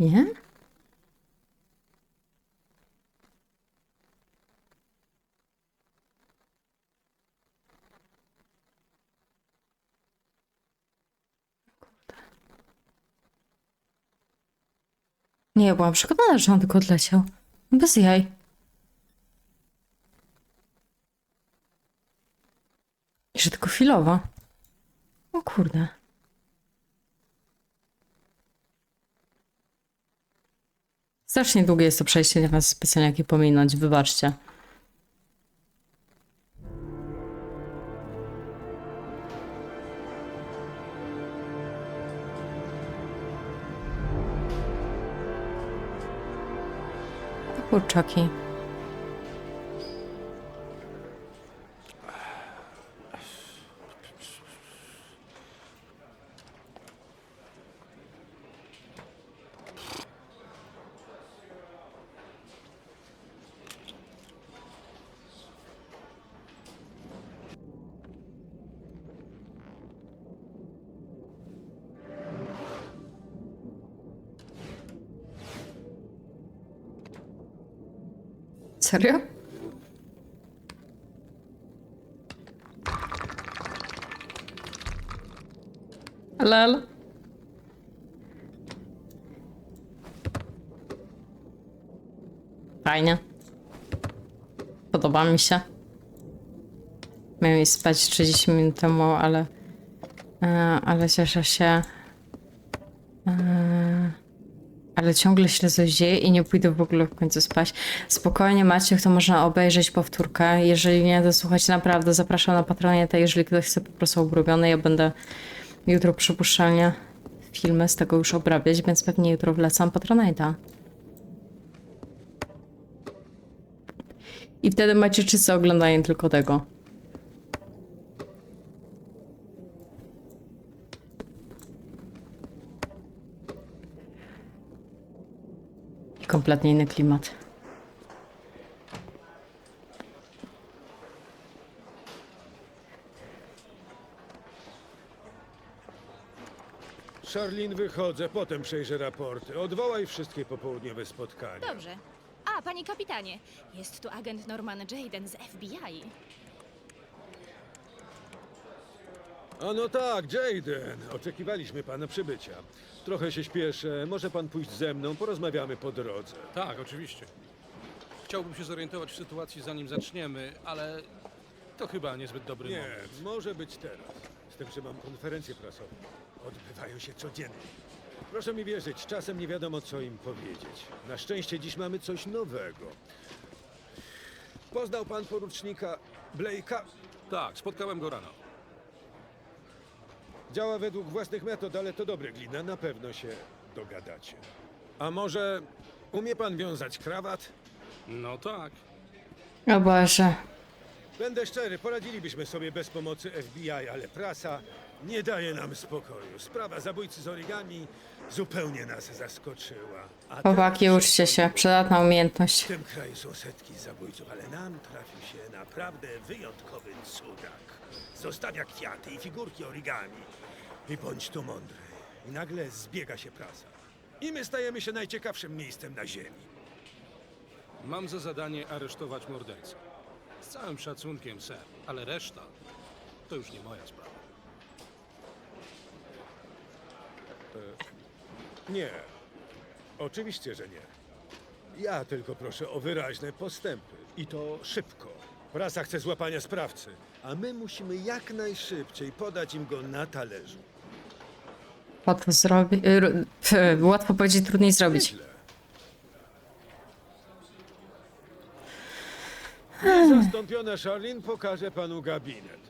Nie? Nie, byłam przekonana, że on tylko odleciał. Bez jaj. I że tylko chwilowo. O kurde. Strasznie długie jest to przejście, nie ma specjalnie jakie pominąć, wybaczcie. Kurczaki. Serio? Lel. Fajnie. Podoba mi się. Miałem iść spać 30 minut temu, ale... e, ale cieszę się... E, ale ciągle się coś dzieje i nie pójdę w ogóle w końcu spać. Spokojnie Maciek, to można obejrzeć powtórkę. Jeżeli nie, to słuchajcie, naprawdę zapraszam na Patronie, to jeżeli ktoś chce po prostu obrobione, ja będę jutro przypuszczalnie filmy z tego już obrabiać, więc pewnie jutro wlecam Patronite'a. I wtedy macie czyste oglądanie tylko tego. Kompletnie inny klimat. Charlene, wychodzę, potem przejrzę raporty. Odwołaj wszystkie popołudniowe spotkania. Dobrze. A, panie kapitanie, jest tu agent Norman Jaden z FBI. A no tak, Jaden. Oczekiwaliśmy pana przybycia. Trochę się śpieszę. Może pan pójść ze mną, porozmawiamy po drodze. Tak, oczywiście. Chciałbym się zorientować w sytuacji, zanim zaczniemy, ale to chyba niezbyt dobry Nie, moment. może być teraz. Z tym, że mam konferencję prasową. Odbywają się codziennie. Proszę mi wierzyć, czasem nie wiadomo, co im powiedzieć. Na szczęście dziś mamy coś nowego. Poznał pan porucznika Blake'a? Tak, spotkałem go rano. Działa według własnych metod, ale to dobre, Glina. Na pewno się dogadacie. A może umie pan wiązać krawat? No tak. O Boże. Będę szczery, poradzilibyśmy sobie bez pomocy FBI, ale prasa nie daje nam spokoju. Sprawa zabójcy z origami zupełnie nas zaskoczyła. A Chłopaki, uczcie się. Przydatna umiejętność. W tym kraju są setki zabójców, ale nam trafił się naprawdę wyjątkowy cudak. Zostawia kwiaty i figurki origami. I bądź tu mądry. I nagle zbiega się prasa. I my stajemy się najciekawszym miejscem na ziemi. Mam za zadanie aresztować mordercę. Z całym szacunkiem, ser, ale reszta to już nie moja sprawa. Nie. Oczywiście, że nie. Ja tylko proszę o wyraźne postępy. I to szybko. Prasa chce złapania sprawcy, a my musimy jak najszybciej podać im go na talerzu. Łatwo zrobić. Łatwo powiedzieć, trudniej zrobić. Zastąpiona Charlene pokaże panu gabinet.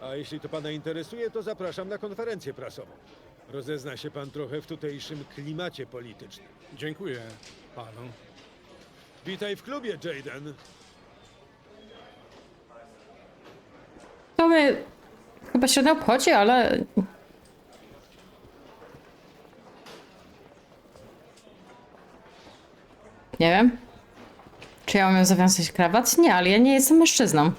A jeśli to pana interesuje, to zapraszam na konferencję prasową. Rozezna się pan trochę w tutejszym klimacie politycznym. Dziękuję panu. Witaj w klubie, Jaden. To mnie chyba się nie obchodzi, ale. Nie wiem. Czy ja umiem zawiązać krawat? Nie, ale ja nie jestem mężczyzną.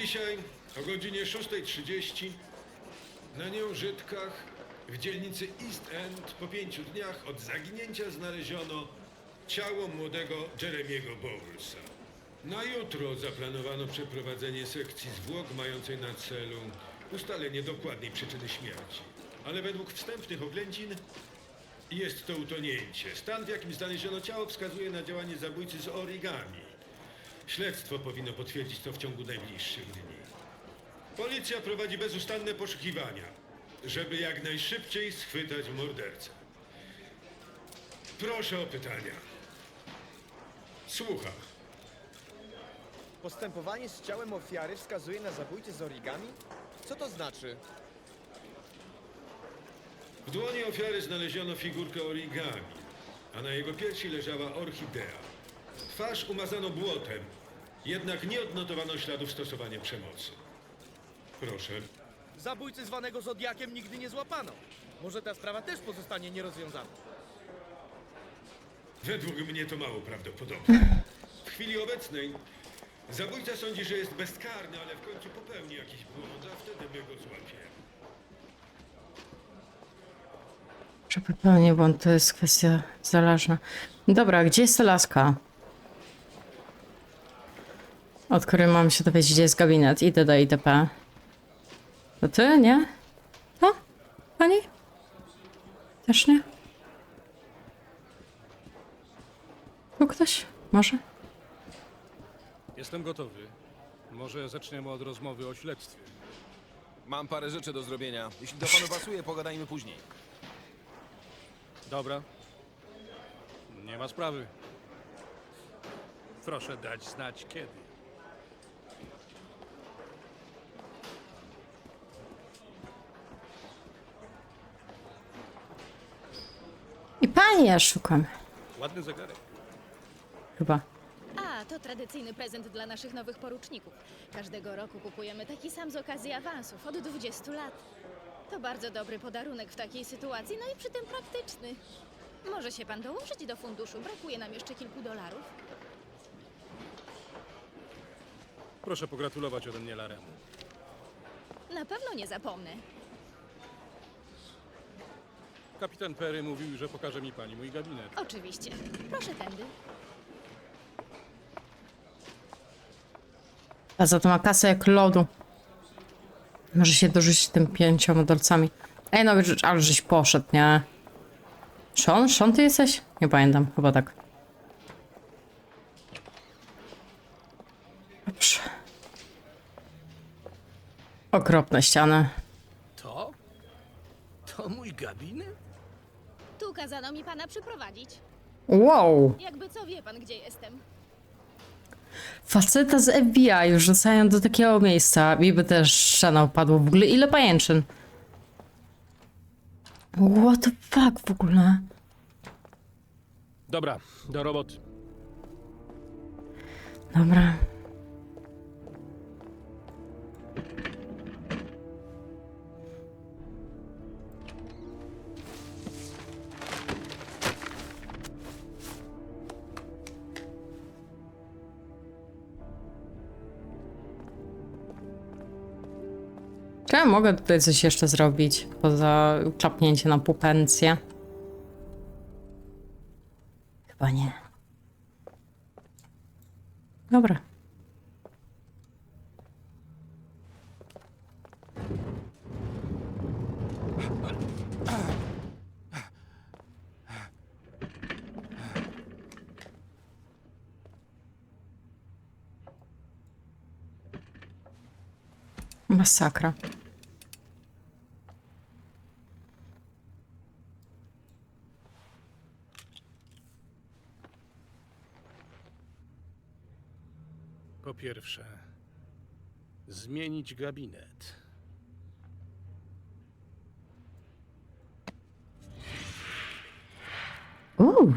Dzisiaj o godzinie 6.30 na nieużytkach w dzielnicy East End po pięciu dniach od zaginięcia znaleziono ciało młodego Jeremiego Bowlesa. Na jutro zaplanowano przeprowadzenie sekcji zwłok mającej na celu ustalenie dokładnej przyczyny śmierci. Ale według wstępnych oględzin jest to utonięcie. Stan, w jakim znaleziono ciało, wskazuje na działanie zabójcy z origami. Śledztwo powinno potwierdzić to w ciągu najbliższych dni. Policja prowadzi bezustanne poszukiwania, żeby jak najszybciej schwytać mordercę. Proszę o pytania. Słucham. Postępowanie z ciałem ofiary wskazuje na zabójcę z origami? Co to znaczy? W dłoni ofiary znaleziono figurkę origami, a na jego piersi leżała orchidea. Twarz umazano błotem, jednak nie odnotowano śladów stosowania przemocy. Proszę. Zabójcy zwanego Zodiakiem nigdy nie złapano. Może ta sprawa też pozostanie nierozwiązana. Według mnie to mało prawdopodobne. W chwili obecnej zabójca sądzi, że jest bezkarny, ale w końcu popełni jakiś błąd, a wtedy my go złapiemy. Że popełnię błąd, to jest kwestia zależna. Dobra, gdzie jest laska? Od której mam się dowiedzieć, gdzie jest gabinet. Idę do IDP. To ty, nie? To? Pani? Też nie? Tu ktoś? Może? Jestem gotowy. Może zaczniemy od rozmowy o śledztwie. Mam parę rzeczy do zrobienia. Jeśli do panu pasuje, pogadajmy później. Dobra. Nie ma sprawy. Proszę dać znać kiedy. I pani ja szukam. Ładny zegarek. Chyba. A, to tradycyjny prezent dla naszych nowych poruczników. Każdego roku kupujemy taki sam z okazji awansów, od 20 lat. To bardzo dobry podarunek w takiej sytuacji, no i przy tym praktyczny. Może się pan dołączyć do funduszu, brakuje nam jeszcze kilku dolarów. Proszę pogratulować ode mnie Laremu. Na pewno nie zapomnę. Kapitan Perry mówił, że pokaże mi pani mój gabinet. Oczywiście. Proszę tędy. A za to ma kasę jak lodu. Może się dorzucić tym pięcioma dolcami. Ej, no, ale żeś poszedł, nie? Sean? Sean, ty jesteś? Nie pamiętam, chyba tak. Dobrze. Okropne ściany. To? To mój gabinet? Kazano mi pana przyprowadzić. Wow! Jakby co wie pan, gdzie jestem. Faceta z FBI już rzucają do takiego miejsca. Mi by też szczena upadło. W ogóle ile pajęczyn? What the fuck w ogóle? Dobra, do roboty. Dobra. Czy mogę tutaj coś jeszcze zrobić poza klapnięcie na pupencję? Chyba nie. Dobra. Masakra. Po pierwsze, zmienić gabinet. Uuu.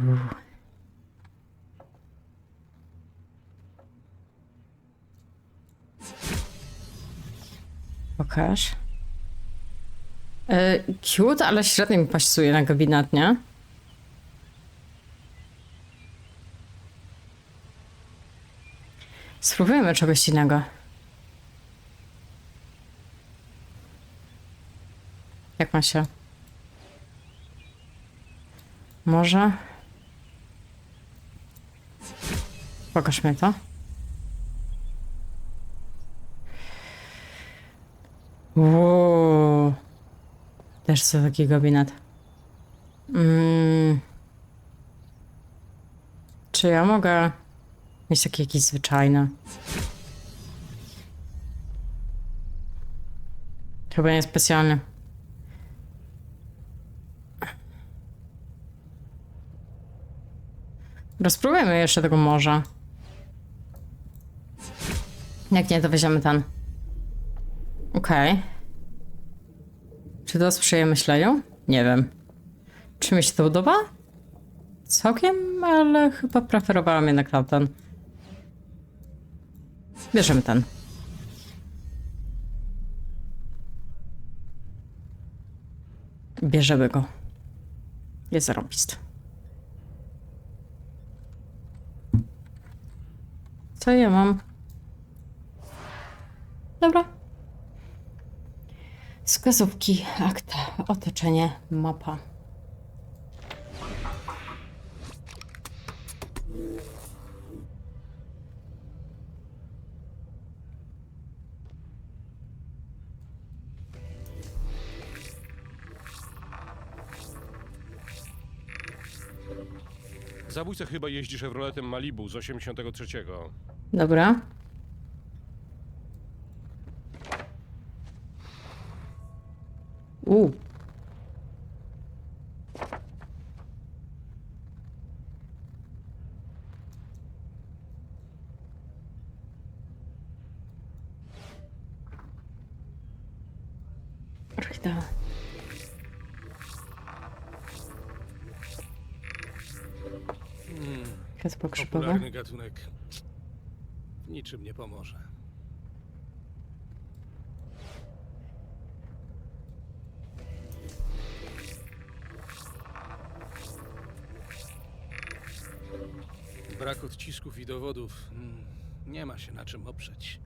Pokaż. E, cute, ale średnio mi pasuje na gabinet, nie? Spróbujmy czegoś innego. Jak ma się? Może? Pokaż mi to. Wow. Też co taki gabinet. Mm. Czy ja mogę mieć taki jakiś zwyczajny? Chyba nie specjalnie. Rozpróbujmy jeszcze tego morza. Jak nie, to weźmiemy ten. Okej. Czy to sprzyja myśleniu? Nie wiem. Czy mi się to podoba? Całkiem, ale chyba preferowałam jednak tamten. Bierzemy ten. Bierzemy go. Jest zarobisty. Co ja mam? Dobra. Wskazówki, akta, otoczenie, mapa. Zabójca chyba jeździ Chevroletem Malibu z 83. Dobra. U. Orchidea. Kwiat pogrzebowy. Popularny gatunek w niczym nie pomoże. Brak odcisków i dowodów. mm, Nie ma się na czym oprzeć.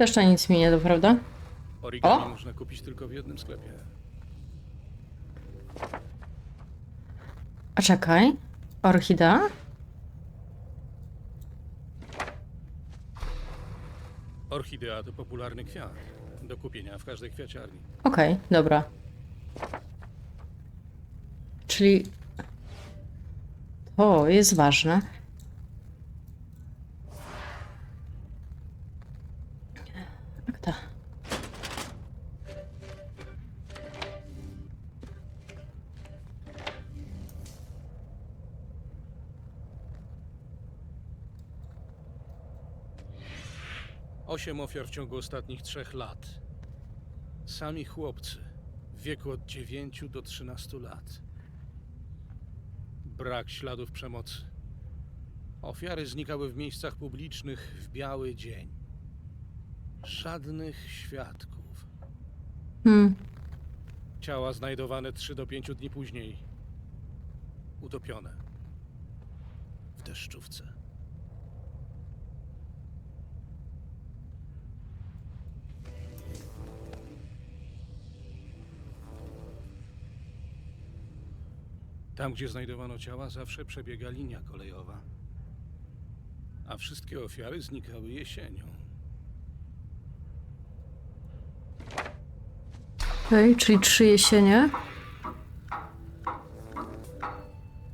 Też to nic mi nie da, prawda? Origami O! można kupić tylko w jednym sklepie. A czekaj. Orchidea? Orchidea to popularny kwiat. Do kupienia w każdej kwiaciarni. Okej, dobra. Czyli to jest ważne. 8 ofiar w ciągu ostatnich trzech lat. Sami chłopcy w wieku od 9 do 13 lat. Brak śladów przemocy. Ofiary znikały w miejscach publicznych w biały dzień. Żadnych świadków. Hmm. Ciała znajdowane 3 do 5 dni później. Utopione. W deszczówce. Tam, gdzie znajdowano ciała, zawsze przebiega linia kolejowa. A wszystkie ofiary znikały jesienią. Okej, czyli trzy jesienie.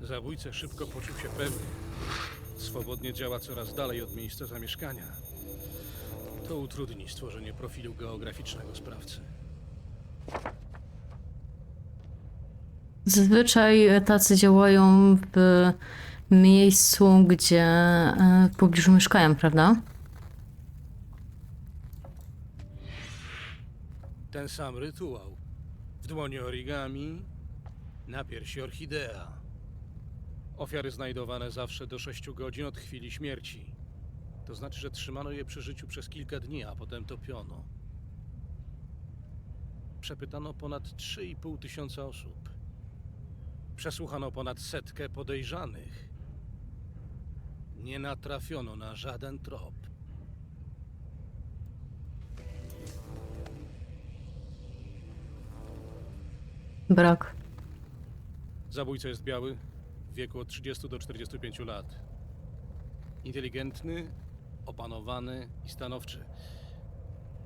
Zabójca szybko poczuł się pewny. Swobodnie działa coraz dalej od miejsca zamieszkania. To utrudni stworzenie profilu geograficznego sprawcy. Zazwyczaj tacy działają w miejscu, gdzie e, w pobliżu mieszkają, prawda? Ten sam rytuał. W dłoni origami, na piersi orchidea. Ofiary znajdowane zawsze do 6 godzin od chwili śmierci. To znaczy, że trzymano je przy życiu przez kilka dni, a potem topiono. Przepytano ponad 3,5 tysiąca osób. Przesłuchano ponad setkę podejrzanych. Nie natrafiono na żaden trop. Brak. Zabójca jest biały, w wieku od 30 do 45 lat. Inteligentny, opanowany i stanowczy.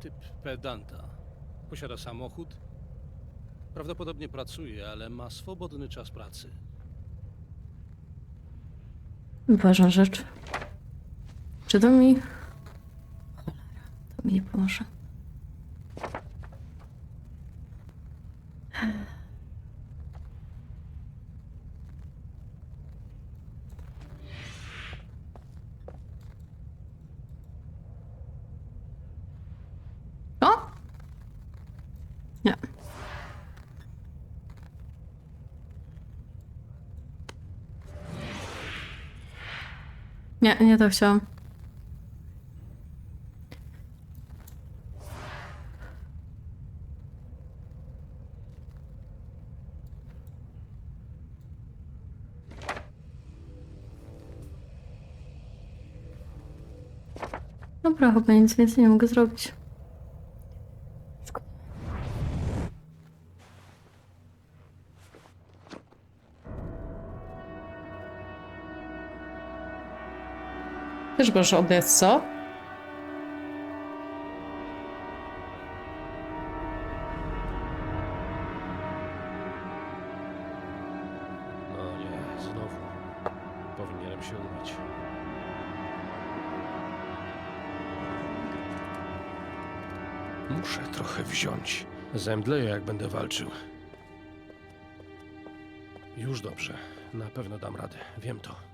Typ pedanta. Posiada samochód. Prawdopodobnie pracuje, ale ma swobodny czas pracy. Ważna rzecz. Czy to mi... Cholera, to mi nie pomoże. O! Nie. Nie, nie to chciałam. Dobra, chyba nic więcej nie mogę zrobić. Też proszę obiec, co? No nie, znowu. Powinienem się umyć. Muszę trochę wziąć. Zemdleję, jak będę walczył. Już dobrze. Na pewno dam radę. Wiem to.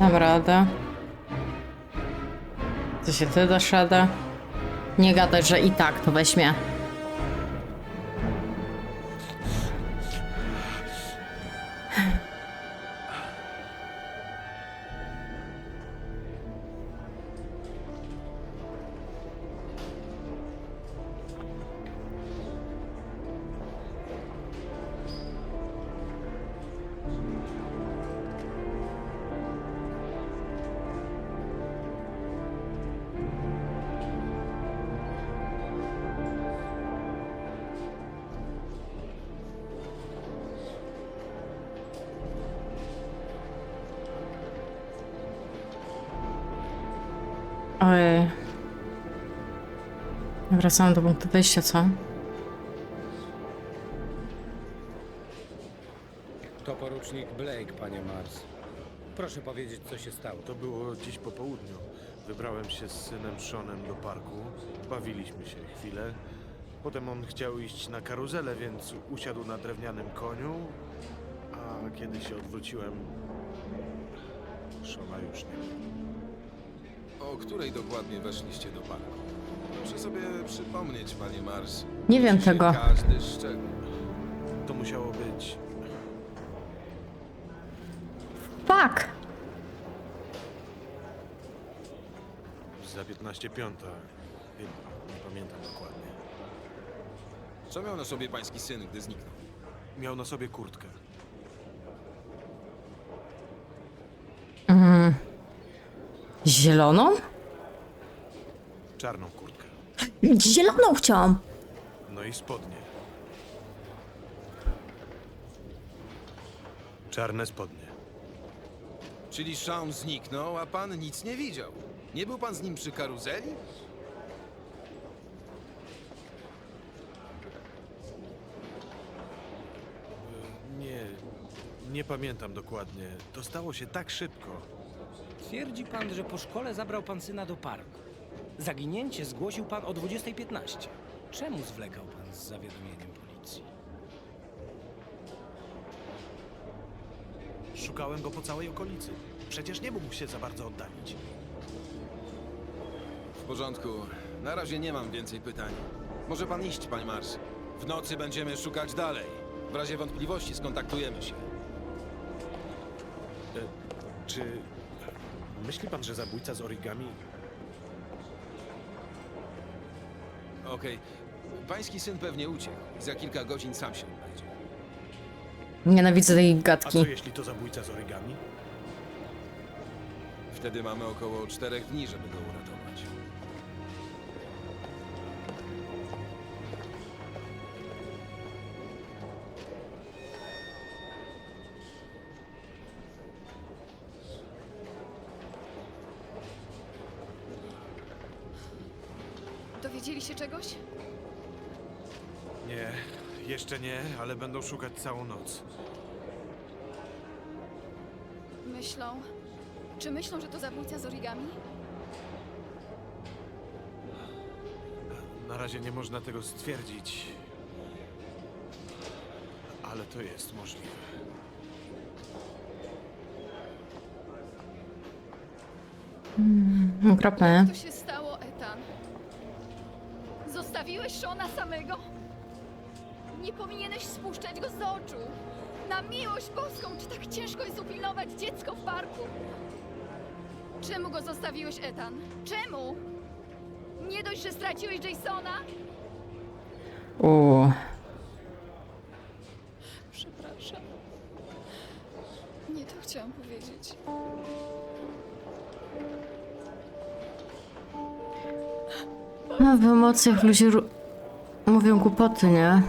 Dam radę. Co się ty dasz radę? Nie gadać, że i tak to weźmie. Ojej. Wracamy do punktu wyjścia, co? To porucznik Blake, panie Mars. Proszę powiedzieć, co się stało. To było dziś po południu. Wybrałem się z synem Seanem do parku. Bawiliśmy się chwilę. Potem on chciał iść na karuzelę, więc usiadł na drewnianym koniu. A kiedy się odwróciłem, Shona już nie było. O której dokładnie weszliście do parku? Muszę sobie przypomnieć, panie Mars. Nie wiem się tego. Każdy szczegół. To musiało być Fuck! za 15 piąta. Chyba, nie pamiętam dokładnie. Co miał na sobie pański syn, gdy zniknął? Miał na sobie kurtkę. Zieloną? Czarną kurtkę. Zieloną chciałam. No i spodnie. Czarne spodnie. Czyli Shaun zniknął, a pan nic nie widział. Nie był pan z nim przy karuzeli? Nie pamiętam dokładnie. To stało się tak szybko. Twierdzi pan, że po szkole zabrał pan syna do parku. Zaginięcie zgłosił pan o 20.15. Czemu zwlekał pan z zawiadomieniem policji? Szukałem go po całej okolicy. Przecież nie mógł się za bardzo oddalić. W porządku. Na razie nie mam więcej pytań. Może pan iść, panie Mars. W nocy będziemy szukać dalej. W razie wątpliwości skontaktujemy się. Czy myśli pan, że zabójca z origami Okej. Pański syn pewnie uciekł. Za kilka godzin sam się odnajdzie. Nienawidzę tej A gadki. co jeśli to zabójca z origami? Wtedy mamy około czterech dni, żeby go uratować. Czegoś? Nie, jeszcze nie, ale będą szukać całą noc. Myślą. Czy myślą, że to zabójca z origami? Na razie nie można tego stwierdzić. Ale to jest możliwe. Okropne. Co się Nie powinieneś spuszczać go z oczu. Na miłość boską, czy tak ciężko jest upilnować dziecko w parku? Czemu go zostawiłeś, Ethan? Czemu? Nie dość, że straciłeś Jasona? Uuu. Przepraszam. Nie to chciałam powiedzieć. No, w emocjach ludzie ru- mówią głupoty, nie?